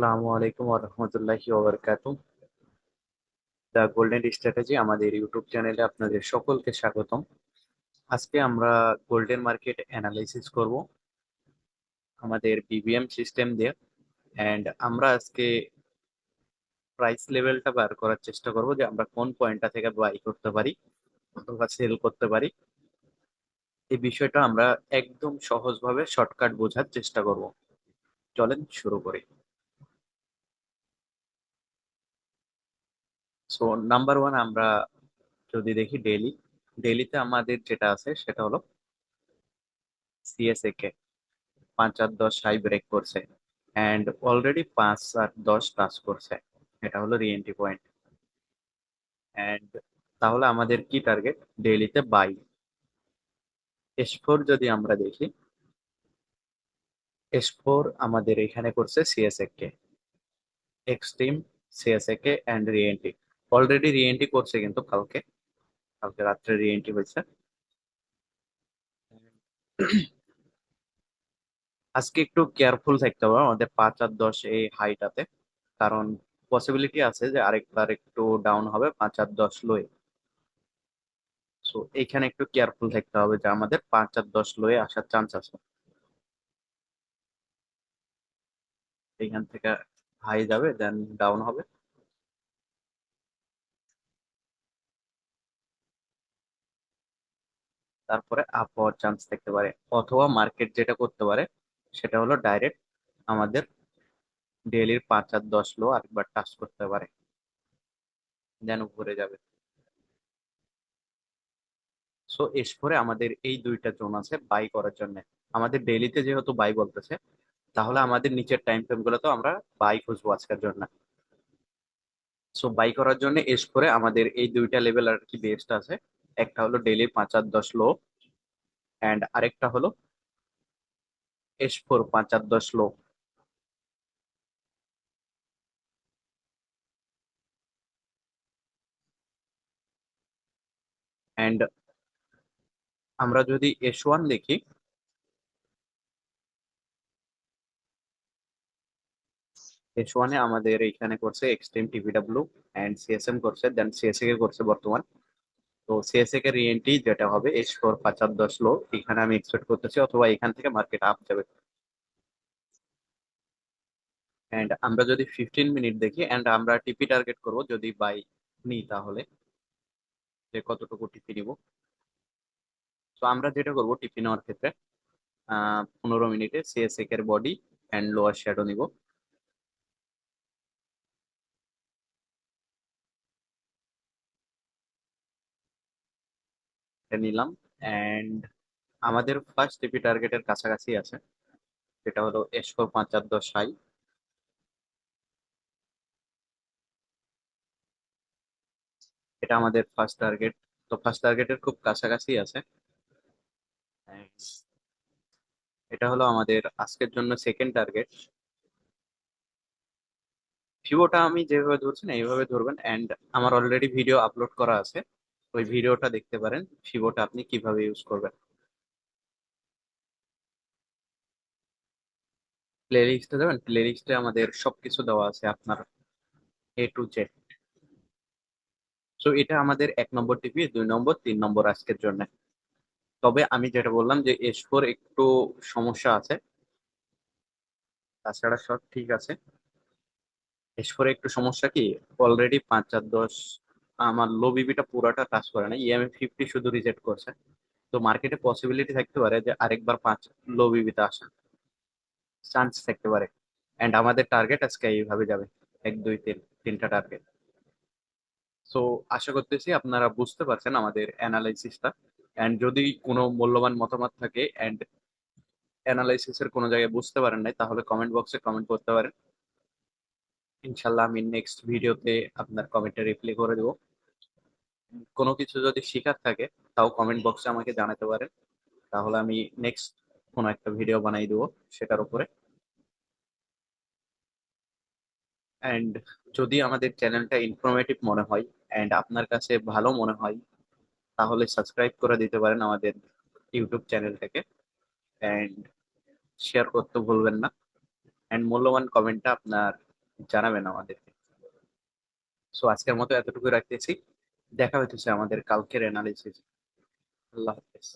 আসসালামু আলাইকুম ওরহমতুল্লাহি ওবরকাতু দ্য গোল্ডেন স্ট্র্যাটেজি আমাদের ইউটিউব চ্যানেলে আপনাদের সকলকে স্বাগতম। আজকে আমরা গোল্ডেন মার্কেট অ্যানালাইসিস করব। আমাদের বিবিএম সিস্টেম দিয়ে। অ্যান্ড আমরা আজকে প্রাইস লেভেলটা বার করার চেষ্টা করব যে আমরা কোন পয়েন্টটা থেকে বাই করতে পারি অথবা সেল করতে পারি। এই বিষয়টা আমরা একদম সহজভাবে শর্টকাট বোঝার চেষ্টা করব। চলেন শুরু করি। সো নাম্বার ওয়ান আমরা যদি দেখি ডেলি ডেলিতে আমাদের যেটা আছে সেটা হলো সিএসএ কে পাঁচ আর দশ হাই ব্রেক করছে অ্যান্ড অলরেডি পাঁচ আর দশ টাচ করছে, এটা হলো রিএন্ট্রি পয়েন্ট অ্যান্ড তাহলে আমাদের কি টার্গেট ডেলিতে বাই এস ফোর যদি আমরা দেখি এস ফোর আমাদের এখানে করছে সিএসএ কে এক্সট্রিম সিএসএ কে অ্যান্ড রিএন্ট্রি অলরেডি রিএন্ট্রি করছে কিন্তু কালকে। কালকে রাত্রে রিএন্ট্রি হয়েছে। আজকে একটু কেয়ারফুল থাকতে হবে আমাদের পাঁচ আর দশ এই হাইটাতে কারণ পসিবিলিটি আছে যে আরেকবার একটু ডাউন হবে, পাঁচ আর দশ লোয়ে সো এইখানে একটু কেয়ারফুল থাকতে হবে যে আমাদের পাঁচ আর দশ লোয়ে আসার চান্স আছে। এইখান থেকে হাই যাবে দেন ডাউন হবে। তারপরে আপ হওয়ার চান্স থাকতে পারে, অথবা মার্কেট যেটা করতে পারে, সেটা হলো ডাইরেক্ট আমাদের ডেলির পাঁচ আর দশ লো আরেকবার টাচ করতে পারে। দেন উপরে যাবে। সো এরপরে আমাদের এই দুইটা জোন আছে বাই করার জন্য। আমাদের ডেলিতে যেহেতু বাই বলতেছে, তাহলে আমাদের নিচের টাইম ফ্রেমগুলো তো আমরা বাই খুঁজবো আজকের জন্য। সো বাই করার জন্য এস করে আমাদের এই দুইটা লেভেল আর কি বেস্ট আছে একটা হলো ডেলির পাঁচ আর দশ লো অ্যান্ড আরেকটা হলো এস ফোর পাঁচ আর দশ লো অ্যান্ড আমরা যদি এস ওয়ান দেখি এস ওয়ানে আমাদের এইখানে করছে এক্সট্রিম টিভিডাব্লিউ অ্যান্ড সিএসএম করছে দেন সিএসএ করছে বর্তমান। তো সিএসএ কে রিএনটি যেটা হবে এস ফোর পাঁচ দশ লো এখানে আমি এক্সপেক্ট করতেছি অথবা এখান থেকে মার্কেট আপ যাবে। অ্যান্ড আমরা যদি ফিফটিন মিনিট দেখি অ্যান্ড আমরা টিপি টার্গেট করব যদি বাই নিই তাহলে, যে কতটুকু টিপি নিব। তো আমরা যেটা করব টিপি নেওয়ার ক্ষেত্রে পনেরো মিনিটে সিএসএ এর বডি অ্যান্ড লোয়ার শ্যাডো নিব। নিলাম অ্যান্ড আমাদের ফার্স্ট টিপি টার্গেটের কাছাকাছি আছে, সেটা হলো এস ফোর পাঁচ চার দশ হাই এটা আমাদের ফার্স্ট টার্গেট তো ফার্স্ট টার্গেটের খুব কাছাকাছি আছে। এটা হলো আমাদের আজকের জন্য সেকেন্ড টার্গেট ভিভোটা আমি যেভাবে ধরছি না এইভাবে ধরবেন অ্যান্ড আমার অলরেডি ভিডিও আপলোড করা আছে। ওই ভিডিওটা দেখতে পারেন, ভিভোটা আপনি কীভাবে ইউজ করবেন। প্লে লিস্টে দেবেন? প্লে আমাদের সবকিছু দেওয়া আছে আপনার এ টু জেড সো এটা আমাদের এক নম্বর টিপি দুই নম্বর, তিন নম্বর আজকের জন্য। তবে আমি যেটা বললাম যে এস ফোর একটু সমস্যা আছে। তাছাড়া সব ঠিক আছে। এস ফোর একটু সমস্যা কি? অলরেডি পাঁচ চার দশ আমার লো বিবিটা পুরাটা টাচ করে না ইএমএ ফিফটি শুধু রিজেক্ট করছে। তো মার্কেটে পসিবিলিটি থাকতে পারে যে আরেকবার পাঁচ লো বিবিতে আসা। চান্স থাকতে পারে। অ্যান্ড আমাদের টার্গেট আজকে এইভাবে যাবে, এক, দুই, তিন, তিনটা টার্গেট সো আশা করতেছি আপনারা বুঝতে পারছেন আমাদের অ্যানালাইসিসটা অ্যান্ড যদি কোনো মূল্যবান মতামত থাকে অ্যান্ড অ্যানালাইসিসের কোনো জায়গায় বুঝতে পারেন নাই, তাহলে কমেন্ট বক্সে কমেন্ট করতে পারেন। ইনশাল্লাহ আমি নেক্সট ভিডিওতে আপনার কমেন্টে রিপ্লাই করে দেবো। কোনো কিছু যদি শেখার থাকে, তাও কমেন্ট বক্সে আমাকে জানাতে পারেন। তাহলে আমি নেক্সট কোনো একটা ভিডিও বানাই দেবো সেটার উপরে। অ্যান্ড যদি আমাদের চ্যানেলটা ইনফরমেটিভ মনে হয় অ্যান্ড আপনার কাছে ভালো মনে হয়, তাহলে সাবস্ক্রাইব করে দিতে পারেন আমাদের ইউটিউব চ্যানেলটাকে অ্যান্ড শেয়ার করতে ভুলবেন না। অ্যান্ড মূল্যবান কমেন্টটা আপনার জানাবেন আমাদেরকে। সো আজকের মতো এতটুকু রাখতেছি। দেখা হইতেছে আমাদের কালকের অ্যানালিসিস আল্লাহ হাফেজ।